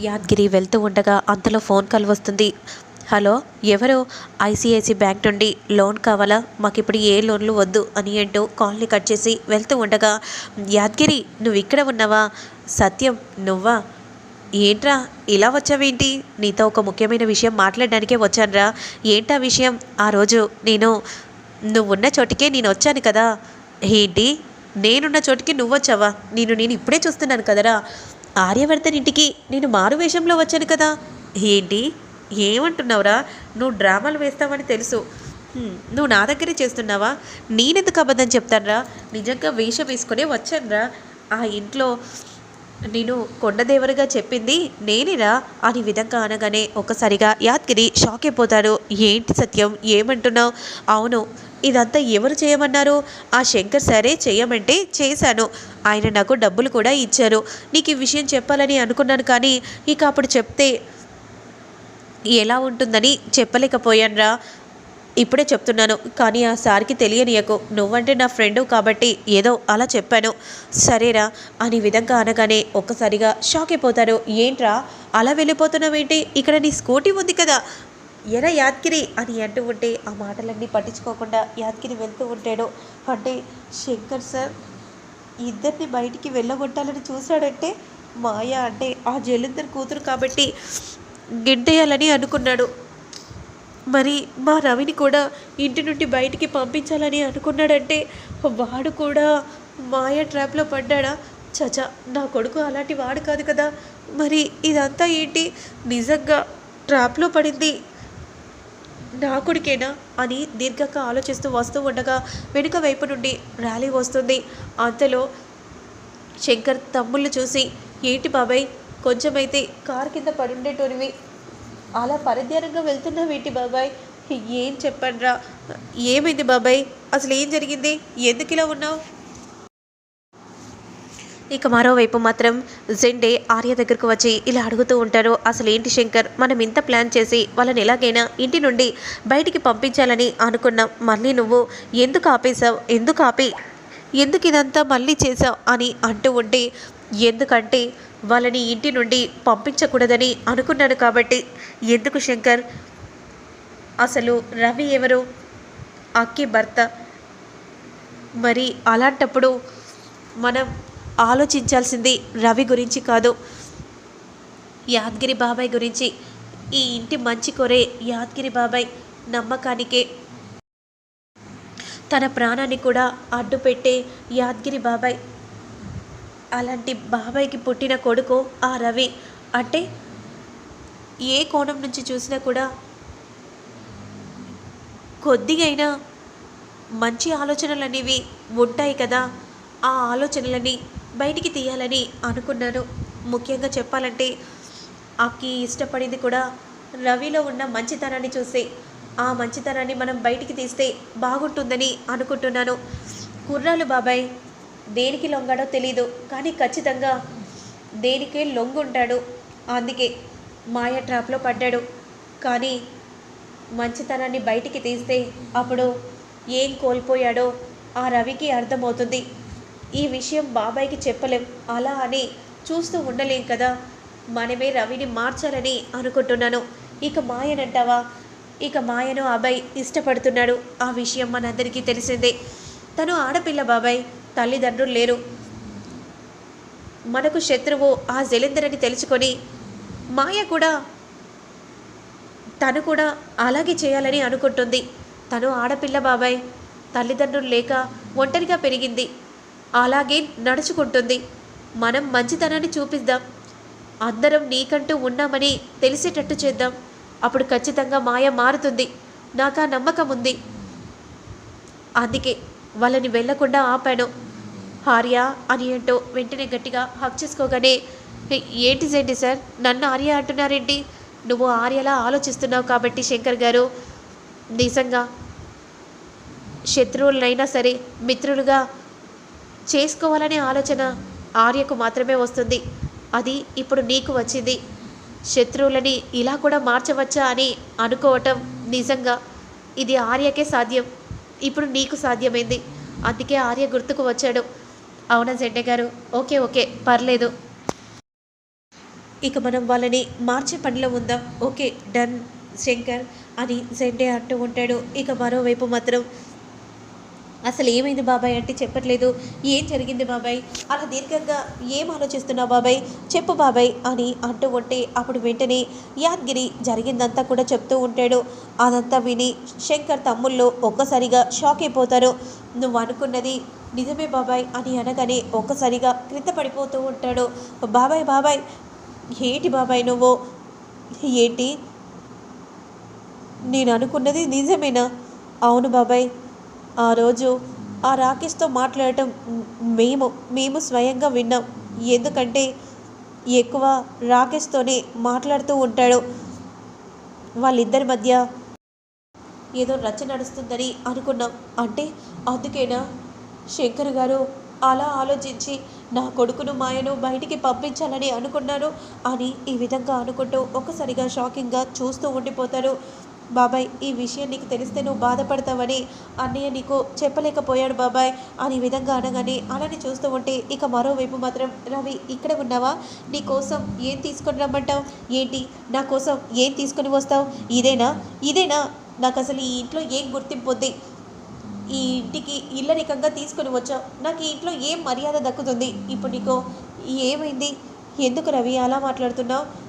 యాద్గిరి వెళ్తూ ఉండగా అంతలో ఫోన్ కాల్ వస్తుంది. హలో ఎవరు? ఐసిఐసి బ్యాంక్ నుండి లోన్ కావాలా? మాకు ఇప్పుడు ఏ లోన్లు వద్దు అని అంటూ కాల్ని కట్ చేసి వెళ్తూ ఉండగా యాద్గిరి నువ్వు ఇక్కడ ఉన్నావా? సత్యం నువ్వా? ఏంట్రా? ఇలా వచ్చావేంటి? నీతో ఒక ముఖ్యమైన విషయం మాట్లాడడానికే వచ్చానురా. ఏంటా విషయం? ఆ రోజు నేను నువ్వున్న చోటికే నేను వచ్చాను కదా. ఏంటి? నేనున్న చోటికి నువ్వు వచ్చావా నేను నేను ఇప్పుడే చూస్తున్నాను కదరా. ఆర్యవర్ధన్ ఇంటికి నేను మారు వేషంలో వచ్చాను కదా. ఏంటి? ఏమంటున్నావురా? నువ్వు డ్రామాలు వేస్తావని తెలుసు. నువ్వు నా దగ్గరే చేస్తున్నావా? నేనెందుకు అబద్ధం చెప్తానురా? నిజంగా వేషం వేసుకునే వచ్చానురా. ఆ ఇంట్లో నేను కొండదేవరుగా చెప్పింది నేనేరా? అని విధంగా అనగానే ఒక్కసారిగా యాద్గిరి షాక్ అయిపోతాడు. ఏంటి సత్యం? ఏమంటున్నావు? అవును ఇదంతా ఎవరు చేయమన్నారు? ఆ శంకర్ సరే చేయమంటే చేశాను. ఆయన నాకు డబ్బులు కూడా ఇచ్చారు. నీకు ఈ విషయం చెప్పాలని అనుకున్నాను కానీ ఇక అప్పుడు చెప్తే ఎలా ఉంటుందని చెప్పలేకపోయానురా. ఇప్పుడే చెప్తున్నాను కానీ ఆ సార్కి తెలియనియకు. నువ్వంటే నా ఫ్రెండు కాబట్టి ఏదో అలా చెప్పాను. సరేరా అని విధంగా అనగానే ఒక్కసారిగా షాక్ అయిపోతారు. ఏంట్రా అలా వెళ్ళిపోతున్నావేంటి? ఇక్కడ నీ స్కూటీ ఉంది కదా. ఎరా యాద్గిరి అని అంటూ ఉంటే ఆ మాటలన్నీ పట్టించుకోకుండా యాద్గిరి వెళ్తూ ఉంటాడు. అంటే శంకర్ సార్ ఇద్దరిని బయటికి వెళ్ళగొట్టాలని చూశాడంటే మాయ అంటే ఆ జలంధర్ కూతురు కాబట్టి గిడ్డేయాలని అనుకున్నాడు. మరి మా రవిని కూడా ఇంటి నుండి బయటికి పంపించాలని అనుకున్నాడంటే వాడు కూడా మాయ ట్రాప్లో పడ్డాడా? చచా నా కొడుకు అలాంటి వాడు కాదు కదా. మరి ఇదంతా ఏంటి? నిజంగా ట్రాప్లో పడింది నా కొడుకేనా అని దీర్ఘంగా ఆలోచిస్తూ వస్తూ ఉండగా వెనుక వైపు నుండి ర్యాలీ వస్తుంది. అంతలో శంకర్ తమ్ముళ్ళు చూసి ఏంటి బాబాయ్ కొంచెమైతే కారు కింద పడుండేటోనివి అలా పరిధ్యానంగా వెళ్తున్నావేంటి బాబాయ్? ఏం చెప్పండ్రా? ఏమైంది బాబాయ్? అసలు ఏం జరిగింది? ఎందుకు ఇలా ఉన్నావు? ఇక మరోవైపు మాత్రం జెండే ఆర్య దగ్గరకు వచ్చి ఇలా అడుగుతూ ఉంటారు అసలు ఏంటి శంకర్? మనం ఇంత ప్లాన్ చేసి వాళ్ళని ఎలాగైనా ఇంటి నుండి బయటికి పంపించాలని అనుకున్నాం మళ్ళీ నువ్వు ఎందుకు ఆపేశావు? ఎందుకు ఆపి? ఎందుకు ఇదంతా మళ్ళీ చేసావు అని అంటూ ఉంటే ఎందుకంటే వాళ్ళని ఇంటి నుండి పంపించకూడదని అనుకున్నాను కాబట్టి ఎందుకు శంకర్? అసలు రవి ఎవరు? అక్కి భర్త? మరి అలాంటప్పుడు మనం ఆలోచించాల్సింది రవి గురించి కాదు. యాద్గిరి బాబాయ్ గురించి. ఈ ఇంటి మంచి కొరే యాద్గిరి బాబాయ్ నమ్మకానికే. తన ప్రాణాన్ని కూడా అడ్డు పెట్టే యాద్గిరి బాబాయ్. అలాంటి బాబాయ్కి పుట్టిన కొడుకు ఆ రవి. అంటే ఏ కోణం నుంచి చూసినా కూడా కొద్దిగైనా మంచి ఆలోచనలు అనేవి ఉంటాయి కదా. ఆ ఆలోచనలని బయటికి తీయాలని అనుకున్నాను. ముఖ్యంగా చెప్పాలంటే ఆకి ఇష్టపడింది కూడా రవిలో ఉన్న మంచితనాన్ని చూసి ఆ మంచితనాన్ని మనం బయటికి తీస్తే బాగుంటుందని అనుకుంటున్నాను. కుర్రాలు బాబాయ్ దేనికి లొంగాడో తెలీదు కానీ ఖచ్చితంగా దేనికే లొంగుంటాడు. అందుకే మాయ ట్రాప్లో పడ్డాడు. కానీ మంచితనాన్ని బయటికి తీస్తే అప్పుడు ఏం కోల్పోయాడో ఆ రవికి అర్థమవుతుంది. ఈ విషయం బాబాయ్కి చెప్పలేం. అలా అని చూస్తూ ఉండలేం కదా. మనమే రవిని మార్చాలని అనుకుంటున్నాను. ఇక మాయనంటావా? ఇక మాయను అబ్బాయి ఇష్టపడుతున్నాడు. ఆ విషయం మనందరికీ తెలిసిందే. తను ఆడపిల్ల బాబాయ్ తల్లిదండ్రులు లేరు. మనకు శత్రువు ఆ జలేందర్ అని తెలుసుకొని మాయ కూడా తను కూడా అలాగే చేయాలని అనుకుంటుంది. తను ఆడపిల్ల బాబాయ్ తల్లిదండ్రులు లేక ఒంటరిగా పెరిగింది. అలాగే నడుచుకుంటుంది. మనం మంచితనాన్ని చూపిద్దాం. అందరం నీకంటూ ఉన్నామని తెలిసేటట్టు చేద్దాం. అప్పుడు ఖచ్చితంగా మాయ మారుతుంది. నాకు ఆ నమ్మకం ఉంది. అందుకే వాళ్ళని వెళ్ళకుండా ఆపాను. ఆర్య అని ఏంటో వెంటనే గట్టిగా హక్ చేసుకోగానే ఏంటి జెండి సార్? నన్ను ఆర్య అంటున్నారేంటి? నువ్వు ఆర్యలా ఆలోచిస్తున్నావు కాబట్టి శంకర్ గారు నిజంగా శత్రువులనైనా సరే మిత్రులుగా చేసుకోవాలనే ఆలోచన ఆర్యకు మాత్రమే వస్తుంది. అది ఇప్పుడు నీకు వచ్చింది. శత్రువులని ఇలా కూడా మార్చవచ్చా అని అనుకోవటం నిజంగా ఇది ఆర్యకే సాధ్యం. ఇప్పుడు నీకు సాధ్యమైంది. అందుకే ఆర్య గుర్తుకు వచ్చాడు. అవునా జెండే గారు? Okay okay. పర్లేదు. ఇక మనం వాళ్ళని మార్చే పనిలో ఉందాం. ఓకే డన్ శంకర్ అని జెండే అంటూ ఉంటాడు. ఇక మరోవైపు మాత్రం అసలు ఏమైంది బాబాయ్ అంటే చెప్పట్లేదు. ఏం జరిగింది బాబాయ్? అలా దీర్ఘంగా ఏం ఆలోచిస్తున్నావు బాబాయ్? చెప్పు బాబాయ్ అని అంటూ ఉంటే అప్పుడు వెంటనే యాద్గిరి జరిగిందంతా కూడా చెప్తూ ఉంటాడు. అదంతా విని శంకర్ తమ్ముళ్ళు ఒక్కసారిగా షాక్ అయిపోతారు. నువ్వు అనుకున్నది నిజమే బాబాయ్ అని అనగానే ఒక్కసారిగా క్రింద పడిపోతూ ఉంటాడు. బాబాయ్ బాబాయ్ ఏంటి బాబాయ్ నువ్వు? ఏంటి? నేను అనుకున్నది నిజమేనా? అవును బాబాయ్. ఆ రోజు ఆ రాకేష్తో మాట్లాడటం మేము మేము స్వయంగా విన్నాం. ఎందుకంటే ఎక్కువ రాకేష్తోనే మాట్లాడుతూ ఉంటాడు. వాళ్ళిద్దరి మధ్య ఏదో రచ్చ నడుస్తుందని అనుకున్నాం. అంటే అందుకేనా? శంకర్ గారు అలా ఆలోచించి నా కొడుకును మాయను బయటికి పంపించాలని అనుకున్నాను అని ఈ విధంగా అనుకుంటూ ఒక్కసారిగా షాకింగ్గా చూస్తూ ఉండిపోతారు. బాబాయ్ ఈ విషయం నీకు తెలిస్తే నువ్వు బాధపడతావని అన్నయ్య నీకు చెప్పలేకపోయాడు బాబాయ్. అని విధంగా అనగానే అలానే చూస్తూ ఉంటే ఇక మరోవైపు మాత్రం రవి ఇక్కడ ఉన్నావా? నీ కోసం ఏం తీసుకొని రమ్మంటావు? ఏంటి? నా కోసం ఏం తీసుకొని వస్తావు? ఇదేనా? ఇదేనా? నాకు అసలు ఈ ఇంట్లో ఏం గుర్తింపు ఉంది? ఈ ఇంటికి ఇల్లరికంగా తీసుకొని వచ్చావు? నాకు ఈ ఇంట్లో ఏం మర్యాద దక్కుతుంది? ఇప్పుడు నీకు ఏమైంది? ఎందుకు రవి అలా మాట్లాడుతున్నావు?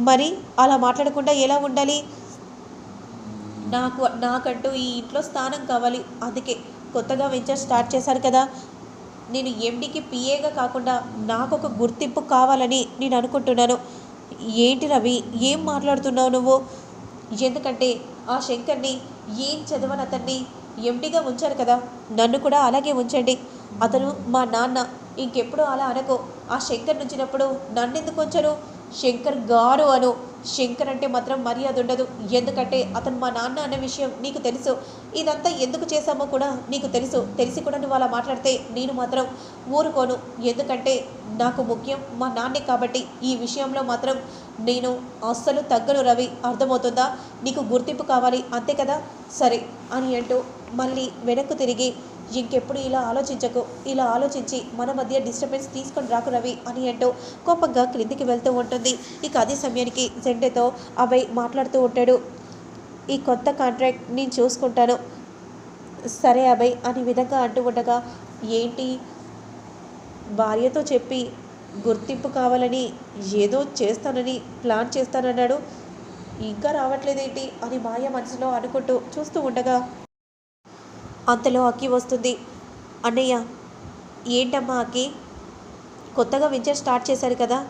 మరి అలా మాట్లాడకుండా ఎలా ఉండాలి? నాకు నాకంటూ ఈ ఇంట్లో స్థానం కావాలి. అందుకే కొత్తగా వెంచర్ స్టార్ట్ చేశారు కదా. నేను ఎండికి పిఏగా కాకుండా నాకు ఒక గుర్తింపు కావాలని నేను అనుకుంటున్నాను. ఏంటి రవి ఏం మాట్లాడుతున్నావు నువ్వు? ఎందుకంటే ఆ శంకర్ని ఏం చదవని అతన్ని ఎండిగా ఉంచారు కదా. నన్ను కూడా అలాగే ఉంచండి. అతను మా నాన్న. ఇంకెప్పుడు అలా అనకో. ఆ శంకర్ నుంచినప్పుడు నన్ను ఎందుకు ఉంచరు? శంకర్ గారు అను. శంకర్ అంటే మాత్రం మర్యాద ఉండదు. ఎందుకంటే అతను మా నాన్న అనే విషయం నీకు తెలుసు. ఇదంతా ఎందుకు చేశామో కూడా నీకు తెలుసు. తెలిసి కూడా నువ్వు అలా మాట్లాడితే నేను మాత్రం ఊరుకోను. ఎందుకంటే నాకు ముఖ్యం మా నాన్నే కాబట్టి ఈ విషయంలో మాత్రం నేను అస్సలు తగ్గను రవి. అర్థమవుతుందా? నీకు గుర్తింపు కావాలి. అంతే కదా? సరే అని అంటూ మళ్ళీ వెనక్కు తిరిగి ఇంకెప్పుడు ఇలా ఆలోచించకు ఇలా ఆలోచించి మన మధ్య డిస్టర్బెన్స్ తీసుకొని రాకు రవి అని అంటూ కోపంగా క్రిందికి వెళ్తూ ఉంటుంది. ఇక అదే సమయానికి జెండేతో అభయ్ మాట్లాడుతూ ఉంటాడు. ఈ కొత్త కాంట్రాక్ట్ నేను చూసుకుంటాను. సరే అభయ్ అని విధంగా అంటూ ఉండగా ఏంటి? భార్యతో చెప్పి గుర్తింపు కావాలని ఏదో చేస్తానని ప్లాన్ చేస్తానన్నాడు. ఇంకా రావట్లేదేంటి? అని మాయ మనసులో అనుకుంటూ చూస్తూ ఉండగా అంతలో అక్కి వస్తుంది. అన్నయ్య ఏంటమ్మా అక్కి? కొత్తగా వెంచర్ స్టార్ట్ చేశారు కదా?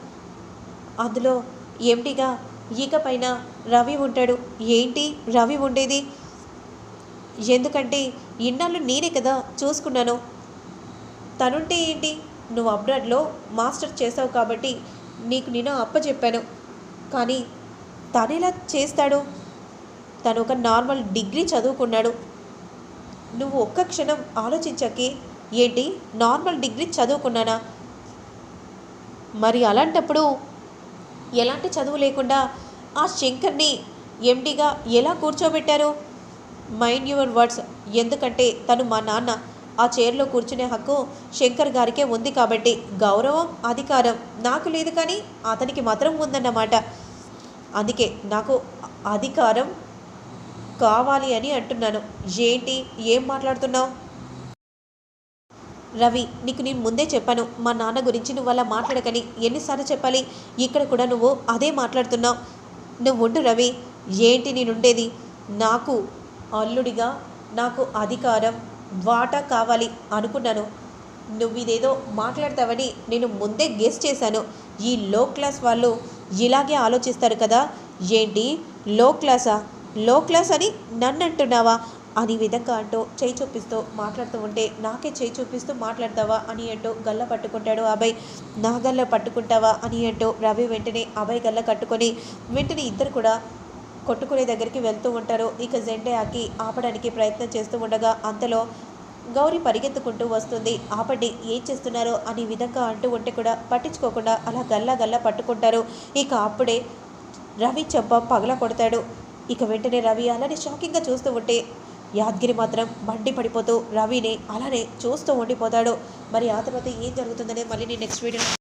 అందులో ఎంటిగా ఈక పైన రవి ఉంటాడు. ఏంటి రవి ఉండేది? ఎందుకంటే ఇన్నాళ్ళు నేనే కదా చూసుకున్నాను. తనుంటే ఏంటి? నువ్వు అబ్రాడ్లో మాస్టర్ చేసావు కాబట్టి నీకు నేను అప్ప చెప్పాను. కానీ తను ఎలా చేస్తాడు? తను ఒక నార్మల్ డిగ్రీ చదువుకున్నాడు. నువ్వు ఒక్క క్షణం ఆలోచించకి ఏంటి? నార్మల్ డిగ్రీ చదువుకున్నానా? మరి అలాంటప్పుడు ఎలాంటి చదువు లేకుండా ఆ శంకర్ని ఎండిగా ఎలా కూర్చోబెట్టారు? Mind your words. ఎందుకంటే తను మా నాన్న. ఆ చైర్లో కూర్చునే హక్కు శంకర్ గారికే ఉంది కాబట్టి గౌరవం అధికారం నాకు లేదు కానీ అతనికి మాత్రం ఉందన్నమాట. అందుకే నాకు అధికారం కావాలి అని అంటున్నాను. ఏంటి? ఏం మాట్లాడుతున్నావు? రవి నీకు నేను ముందే చెప్పాను. మా నాన్న గురించి నువ్వు అలా మాట్లాడకని ఎన్నిసార్లు చెప్పాలి? ఇక్కడ కూడా నువ్వు అదే మాట్లాడుతున్నావు. నువ్వు ఉండు రవి. ఏంటి నేనుండేది? నాకు అల్లుడిగా నాకు అధికారం వాటా కావాలి అనుకున్నాను. నువ్వు ఇదేదో మాట్లాడతావని నేను ముందే గెస్ చేశాను. ఈ లో క్లాస్ వాళ్ళు ఇలాగే ఆలోచిస్తారు కదా. ఏంటి? లో క్లాసా? లో క్లాస్ అని నన్ను అంటున్నావా? అని విధంగా అంటూ చేయి చూపిస్తూ మాట్లాడుతూ ఉంటే నాకే చేయి చూపిస్తూ మాట్లాడతావా అని అంటూ గల్ల పట్టుకుంటాడు అభయ్. నా గల్ల పట్టుకుంటావా అని అంటూ రవి వెంటనే అభయ్ గల్ల కట్టుకొని వెంటనే ఇద్దరు కూడా కొట్టుకునే దగ్గరికి వెళ్తూ ఉంటారు. ఇక జెండే ఆకి ఆపడానికి ప్రయత్నం చేస్తూ ఉండగా అంతలో గౌరీ పరిగెత్తుకుంటూ వస్తుంది. ఆపండి ఏం చేస్తున్నారో? అని విధంగా అంటూ ఉంటే కూడా పట్టించుకోకుండా అలా గల్లా గల్లా పట్టుకుంటారు. ఇక అప్పుడే రవి చెంప పగల కొడతాడు ఇక వెంటనే రవి అలానే షాకింగ్గా చూస్తూ ఉంటే యాద్గిరి మాత్రం మండి పడిపోతూ రవిని అలానే చూస్తూ ఉండిపోతాడు. మరి ఆ తర్వాత ఏం జరుగుతుందనే మళ్ళీ నేను నెక్స్ట్ వీడియో